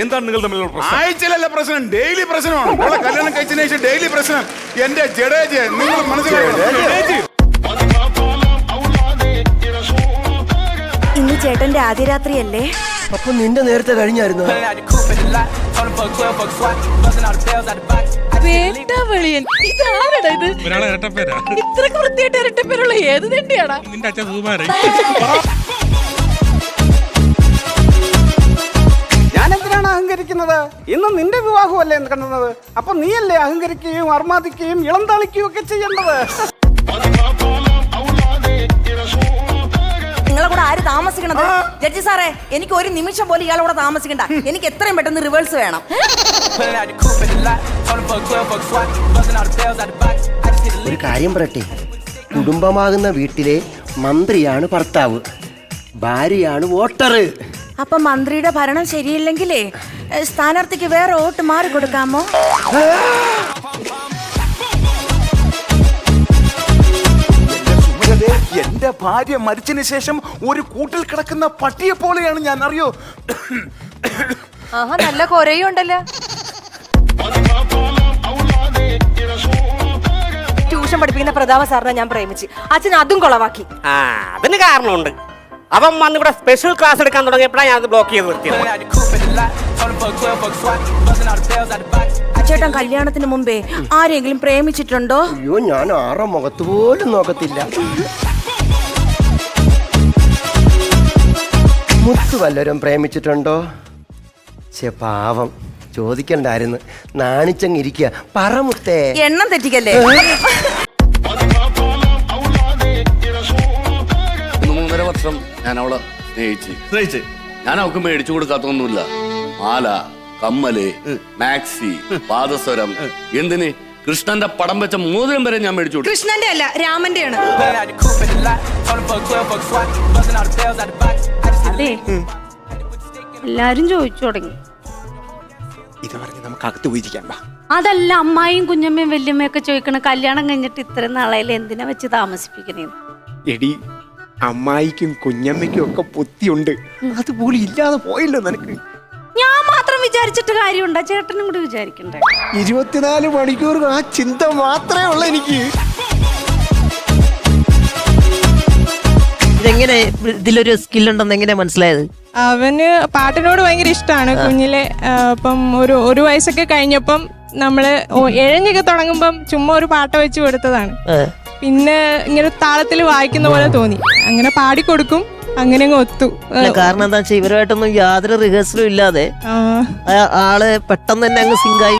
എന്താണ് നിങ്ങൾ തമ്മിലുള്ള പ്രശ്നം? ആഴ്ചയിലല്ല പ്രശ്നം ഡെയിലി പ്രശ്നമാണ്. ഇവിടെ കല്യാണം കഴിച്ചതിന് ശേഷം ഡെയിലി പ്രശ്നം. എന്റെ ജഡേജ് നിങ്ങൾ മനസ്സിലാക്കണം. ഇന്ന് ചേട്ടന്റെ ആദ്യ രാത്രിയല്ലേ? അപ്പൊ നിന്റെ നേരത്തെ കഴിഞ്ഞായിരുന്നു? ഇത്രക്ക് വൃത്തിയായിട്ട് ഇരട്ടപ്പേരുള്ള ഏത് തന്നെയാണ് നിന്റെ അച്ഛൻ അഹങ്കരിക്കുന്നത് ഇന്ന് നിന്റെ വിവാഹമല്ലേ കണ്ടത് അപ്പൊ നീയല്ലേ അഹങ്കരിക്കുകയും അർമാദിക്കുകയും ഇളം തളിക്കുകയും ഒക്കെ ചെയ്യേണ്ടത്? നിങ്ങളെ കൂടെ ആര് താമസിക്കണത്? ജഡ്ജി സാറേ എനിക്ക് ഒരു നിമിഷം പോലും ഇയാളെ കൂടെ താമസിക്കണ്ട. എനിക്ക് എത്രയും പെട്ടെന്ന് റിവേഴ്സ് വേണം. ഒരു കാര്യം പറയട്ടെ. കുടുംബമാകുന്ന വീട്ടിലെ മന്ത്രിയാണ് ഭർത്താവ്. ഭാര്യയാണ് വോട്ടർ അപ്പൊ മന്ത്രിയുടെ ഭരണം ശരിയില്ലെങ്കിലേ സ്ഥാനാർത്ഥിക്ക് വേറെ വോട്ട് മാറി കൊടുക്കാമോ? എന്റെ ഭാര്യ മരിച്ചതിന് ശേഷം ഒരു കൂട്ടിൽ കിടക്കുന്ന പട്ടിയെ പോലെയാണ് ഞാൻ അറിയോ ആഹാ നല്ല കൊറയുണ്ടല്ലോ ട്യൂഷൻ പഠിപ്പിക്കുന്ന പ്രതാപ സാറിനെ ഞാൻ പ്രേമിച്ചു. അച്ഛൻ അതും കൊളവാക്കി. ആ അതിന് കാരണമുണ്ട്. അവൻ വന്ന് ഇവിടെ സ്പെഷ്യൽ ക്ലാസ് എടുക്കാൻ തുടങ്ങിയപ്പോഴാണ് ഞാൻ അത് ബ്ലോക്ക് ചെയ്ത് നിർത്തിയത്. അച്ചേട്ടൻ കല്യാണത്തിന് മുമ്പേ ആരെങ്കിലും പ്രേമിച്ചിട്ടുണ്ടോ? അയ്യോ ഞാൻ ആറോ മുഖത്ത് പോലും നോക്കത്തില്ല. മുത്ത് വല്ലവരും പ്രേമിച്ചിട്ടുണ്ടോ? ചെ പാവം. ചോദിക്കണ്ടായിരുന്നു. നാണിച്ചങ്ങിരിക്കുക പറ മുത്തേ. എണ്ണം തെറ്റിക്കല്ലേ? വർഷം ഞാൻ അവളെ സ്നേഹിച്ച്. സ്നേഹിച്ച്? ഞാൻ അവൾക്ക് മേടിച്ചു കൊടുക്കാത്തൊന്നുമില്ല. മാല കമ്മൽ മാക്സി പാദസ്വരം എന്തിന്? കൃഷ്ണന്റെ പടം വെച്ച മോതിരം വരെ ഞാൻ മേടിച്ചു കൊടുത്തു. കൃഷ്ണന്റെ അല്ല രാമന്റെയാണ്. അതെ. എല്ലാരും ചോദിച്ചു തുടങ്ങി. ഇത് പറഞ്ഞ് നമുക്ക് അകത്ത് പോയിരിക്കാം വാ. അതല്ല അമ്മായിയും കുഞ്ഞമ്മയും വല്യമ്മയും ഒക്കെ ചോദിക്കണ കല്യാണം കഴിഞ്ഞിട്ട് ഇത്ര നാളായാലും എന്തിനാ വെച്ച് താമസിപ്പിക്കണേ എടി അമ്മായിക്കും കുഞ്ഞമ്മയ്ക്കും ഒക്കെ ബുദ്ധിയുണ്ട്. അതുപോലെ ഇല്ലാതെ പോയല്ലോ നിനക്ക്. ഞാൻ മാത്രം വിചാരിച്ചിട്ട് കാര്യമുണ്ടോ? ചേട്ടനും കൂടി വിചാരിക്കണ്ടേ? ഇരുപത്തിനാല് മണിക്കൂർ ആ ചിന്ത മാത്രമേ ഉള്ളൂ എനിക്ക്. ഇതെങ്ങനെ ഇതിലൊരു ഉണ്ടെന്ന് എങ്ങനെ മനസ്സിലായത്? അവന് പാട്ടിനോട് ഭയങ്കര ഇഷ്ടമാണ് കുഞ്ഞിലെ അപ്പം ഒരു ഒരു വയസ്സൊക്കെ കഴിഞ്ഞപ്പം നമ്മൾ എഴഞ്ഞൊക്കെ തുടങ്ങുമ്പം ചുമ്മാ ഒരു പാട്ട് വെച്ച് കൊടുത്തതാണ്. പിന്നെ ഇങ്ങനെ താളത്തിൽ വായിക്കുന്ന പോലെ തോന്നി. അങ്ങനെ പാടിക്കൊടുക്കും അങ്ങനെ അങ്ങ് ഒത്തു. കാരണം എന്താ വെച്ചാൽ ഇവരുമായിട്ടൊന്നും യാതൊരു റിഹേഴ്സലും ഇല്ലാതെ ആ- ആൾ പെട്ടെന്ന് തന്നെ അങ്ങ് സിങ്കായി